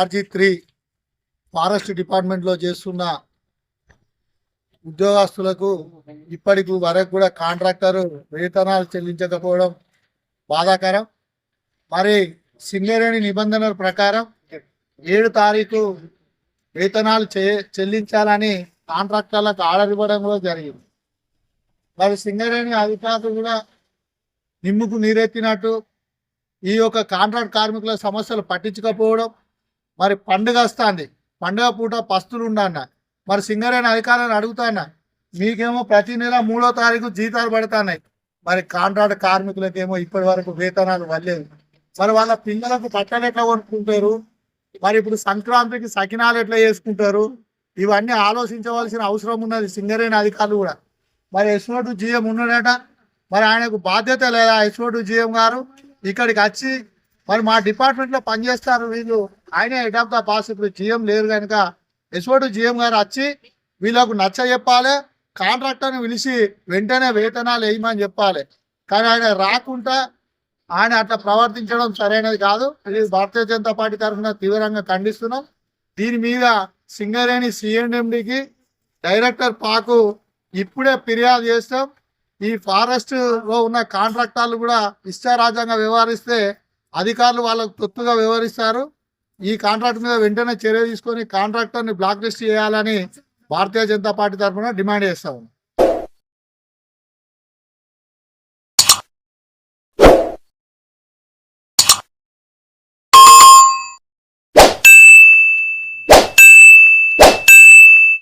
RG three forest డిపార్ట్మెంట్లో చేస్తున్న ఉద్యోగస్తులకు ఇప్పటికి వరకు కూడా కాంట్రాక్టరు వేతనాలు చెల్లించకపోవడం బాధాకరం. మరి సింగరేణి నిబంధనల ప్రకారం ఏడు తారీఖు వేతనాలు చెల్లించాలని కాంట్రాక్టర్లకు ఆర్డర్ ఇవ్వడం కూడా జరిగింది. మరి సింగరేణి అధికారులు కూడా నిమ్ముకు నీరెత్తినట్టు ఈ యొక్క కాంట్రాక్ట్ కార్మికుల సమస్యలు పట్టించకపోవడం మరి పండుగ వస్తుంది. పండుగ పూట పస్తులు ఉండన్న. మరి సింగరేణి అధికారులను అడుగుతానా మీకేమో ప్రతి నెల మూడో తారీఖు జీతాలు పడుతున్నాయి. మరి కాంట్రాక్ట్ కార్మికులకేమో ఇప్పటి వరకు వేతనాలు వల్లేదు మరి వాళ్ళ పిల్లలకు బట్టలు ఎట్లా కొనుక్కుంటారు? మరి ఇప్పుడు సంక్రాంతికి సకినాలు ఎట్లా చేసుకుంటారు? ఇవన్నీ ఆలోచించవలసిన అవసరం ఉన్నది సింగరేణి అధికారులు కూడా. మరి ఎస్ఓటు జిఎం ఉన్నాడట. మరి ఆయనకు బాధ్యత లేదా ఎస్ఓటు జిఎం గారు? ఇక్కడికి వచ్చి మరి మా డిపార్ట్మెంట్లో పనిచేస్తారు వీళ్ళు. ఆయనే హెడ్ ఆఫ్ ద పాస్ ఇప్పుడు జిఎం లేరు కనుక ఎస్ఓటు జిఎం గారు వచ్చి వీళ్ళకు నచ్చ చెప్పాలి. కాంట్రాక్టర్ని పిలిచి వెంటనే వేతనాలు వేయమని చెప్పాలి. కానీ ఆయన రాకుండా ఆయన అట్లా ప్రవర్తించడం సరైనది కాదు. ఇది భారతీయ జనతా పార్టీ తరఫున తీవ్రంగా ఖండిస్తున్నాం. దీని మీద సింగరేణి సిఎండిఎండికి డైరెక్టర్ పాకు ఇప్పుడే ఫిర్యాదు చేస్తాం. ఈ ఫారెస్ట్లో ఉన్న కాంట్రాక్టర్లు కూడా ఇష్టారాజ్యంగా వ్యవహరిస్తే అధికారులు వాళ్ళకు తొత్తుగా వ్యవహరిస్తారు. ఈ కాంట్రాక్ట్ మీద వెంటనే చర్య తీసుకొని కాంట్రాక్టర్ని బ్లాక్ లిస్ట్ చేయాలని భారతీయ జనతా పార్టీ తరఫున డిమాండ్ చేస్తాము.